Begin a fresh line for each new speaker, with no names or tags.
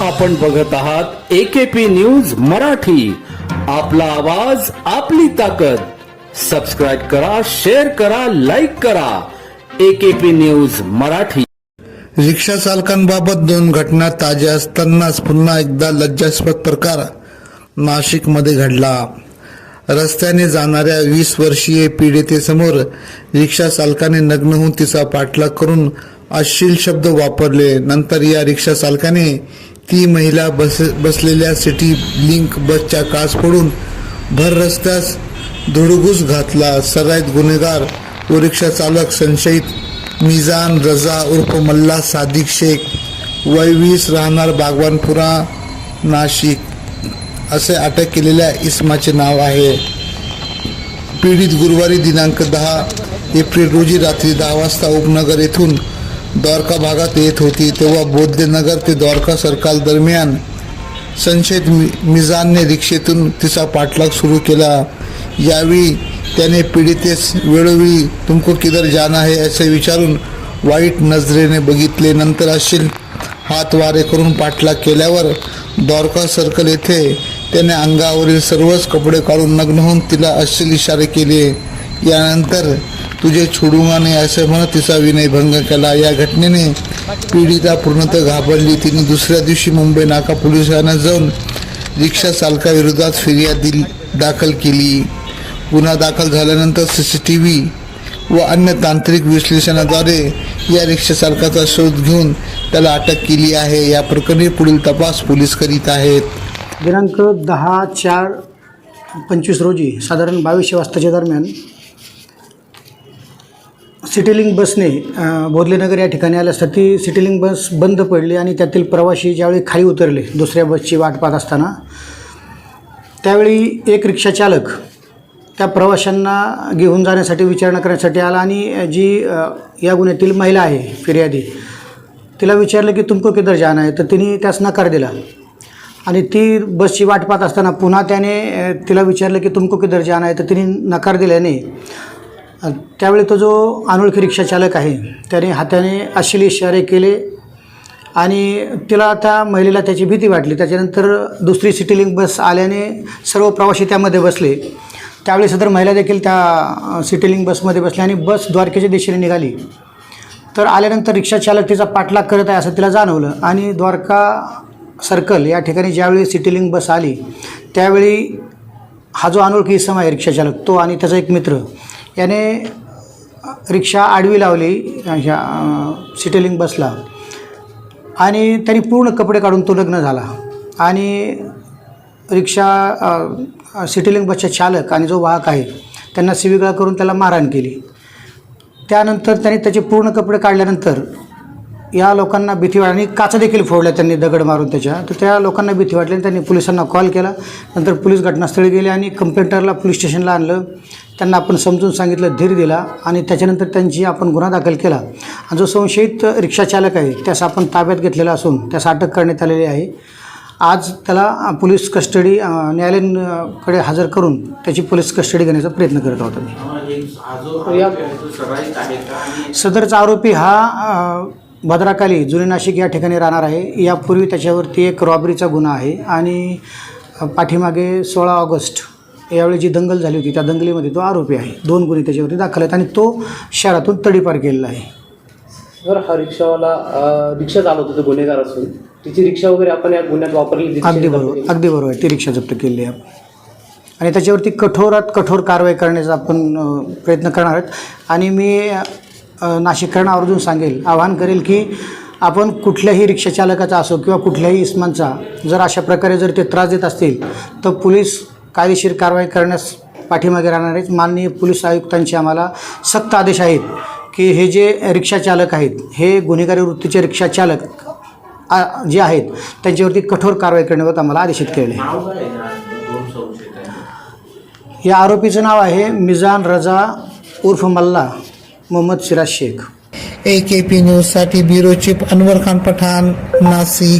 आपण बघत आहात एकेपी न्यूज मराठी. आपला आवाज आपली ताकद. सबस्क्राईब करा शेअर करा लाईक करा. AKP news Marathi.
रिक्षा चालकांबाबत दोन घटना ताज्या असतानाच पुन्हा एकदा लज्जास्पद प्रकार नाशिकमध्ये घडला. रस्त्याने जाणाऱ्या वीस वर्षीय पीडितेसमोर रिक्षा चालकाने नग्न होऊन तिचा पाठलाग करून अश्लील शब्द वापरले. नंतर या रिक्षा चालकाने ती महिला बस बसलेल्या सिटी लिंक बसच्या काच पडून भर रस्त्यास धुडगूस घातला. सराईत गुन्हेगार व रिक्षा चालक संशयित मिजान रजा उर्फ मल्ला सादिक शेख वय वीस राहणार बागवानपुरा नाशिक असे अटक केलेल्या इसमाचे नाव आहे. पीडित गुरुवारी दिनांक दहा एप्रिल रोजी रात्री दहा वाजता उपनगर येथून द्वारका भागात येत होती तेव्हा बौद्धनगर ते द्वारका सरकार दरम्यान संशयित मि- मिजानने रिक्षेतून तिचा पाठलाग सुरू केला. यावेळी त्याने पीडितेस वेळोवेळी तुमको किधर जाना आहे असे विचारून वाईट नजरेने बघितले. नंतर अशील हात वारे करून पाठलाग केल्यावर द्वारका सर्कल येथे त्याने अंगावरील सर्वच कपडे काढून नग्न होऊन तिला अश्लील इशारे केले. यानंतर तुझे छोडूंगा नाही असं म्हणत तिचा विनयभंग केला. या घटनेने पीडिता पूर्णतः घाबरली. तिने दुसऱ्या दिवशी मुंबई नाका पोलिसांना जाऊन रिक्षा चालकाविरोधात फिर्याद दिल दाखल केली. गुन्हा दाखल झाल्यानंतर सी सी टी व्ही व अन्य तांत्रिक विश्लेषणाद्वारे या रिक्षा चालकाचा शोध घेऊन त्याला अटक केली आहे. या प्रकरणी पुढील तपास पोलीस करीत आहेत.
दिनांक दहा चार पंचवीस रोजी साधारण बावीसशे वाजताच्या दरम्यान सिटीलिंग बसने अ, बोधलेनगर या ठिकाणी आल्या. असता ती सिटीलिंग बस बंद पडली आणि त्यातील प्रवासी ज्यावेळी खाली उतरले दुसऱ्या बसची वाट पाहत असताना त्यावेळी एक रिक्षाचालक त्या प्रवाशांना घेऊन जाण्यासाठी विचारणा करण्यासाठी आला आणि जी या गुन्ह्यातील महिला आहे फिर्यादी तिला विचारलं की तुमको किधर जाणं आहे तर तिने त्यास नकार दिला. आणि ती बसची वाट पाहत असताना पुन्हा त्याने तिला विचारलं की तुमको किधर जाणं आहे तर तिने नकार दिल्याने त्यावेळी तो जो अनोळखी रिक्षाचालक आहे त्याने हाताने अश्लील इशारे केले आणि तिला त्या महिलेला त्याची भीती वाटली. त्याच्यानंतर दुसरी सिटीलिंग बस आल्याने सर्व प्रवासी त्यामध्ये बसले. त्यावेळी सदर महिला देखील त्या सिटीलिंग बसमध्ये बसल्या आणि बस द्वारकेच्या दिशेने निघाली. तर आल्यानंतर रिक्षाचालक तिचा पाठलाग करत आहे असं तिला जाणवलं आणि द्वारका सर्कल या ठिकाणी ज्यावेळी सिटीलिंग बस आली त्यावेळी हा जो अनोळखी इसम आहे रिक्षाचालक तो आणि त्याचा एक मित्र त्याने रिक्षा आडवी लावली ह्या सिटेलिंग बसला. आणि त्यांनी पूर्ण कपडे काढून तो लग्न झाला. आणि रिक्षा सिटेलिंग सिटीलिंग बसचे चालक आणि जो वाहक आहे त्यांना सिविगळा करून त्याला मारहाण केली. त्यानंतर त्याने त्याचे पूर्ण कपडे काढल्यानंतर या लोकांना भीती वाटली आणि काचा देखील फोडल्या त्यांनी दगड मारून त्याच्या. तर त्या लोकांना भीती वाटली आणि त्यांनी पोलिसांना कॉल केला. नंतर पोलीस घटनास्थळी गेले आणि कंप्लेंटरला पोलीस स्टेशनला आणलं. त्यांना आपण समजून सांगितलं धीर दिला आणि त्याच्यानंतर त्यांची आपण गुन्हा दाखल केला. आणि जो संशयित रिक्षाचालक आहे त्यास आपण ताब्यात घेतलेला असून त्यास अटक करण्यात आलेली आहे. आज त्याला पोलीस कस्टडी अ, न्यायालयीनकडे हजर करून त्याची पोलीस कस्टडी घेण्याचा प्रयत्न करत आहोत आम्ही. सदरचा आरोपी हा भद्राकाली जुने नाशिक या ठिकाणी राहणार आहे. यापूर्वी त्याच्यावरती एक रॉबरीचा गुन्हा आहे आणि पाठीमागे सोळा ऑगस्ट यावेळी जी दंगल झाली होती त्या दंगलीमध्ये तो आरोपी आहे. दोन गुन्हे त्याच्यावरती दाखल आहेत आणि तो शहरातून तडीपार केलेला आहे.
जर हा रिक्षावाला रिक्षा चालवत होता गुन्हेगार असून तिची रिक्षा वगैरे आपण या गुन्ह्यात वापरली
अगदी बरोबर. अगदी बरोबर आहे ती रिक्षा जप्त केली आहे. आणि त्याच्यावरती कठोरात कठोर कारवाई करण्याचा आपण प्रयत्न करणार आहोत. आणि मी नाशिककरांना आवर्जून सांगेल आवाहन करेल की आपण कुठल्याही रिक्षा चालकाचा असो किंवा कुठल्याही इस्मांचा जर अशा प्रकारे जर ते त्रास देत असतील तर पोलीस कायदेशीर कारवाई करण्यास पाठीमागे राहणार आहेत माननीय पोलीस आयुक्तांचे आम्हाला सक्त आदेश आहेत की हे जे रिक्षा चालक आहेत हे गुन्हेगारी वृत्तीचे रिक्षा चालक आ- जे आहेत त्यांच्यावरती कठोर कारवाई करण्याबाबत आम्हाला आदेशित केले या आरोपीचं नाव आहे मिजान रजा उर्फ Malla. Mohammad Siraj Shaikh.
A K P न्यूजसाठी ब्युरो चीफ अनवर खान पठाण नाशिक.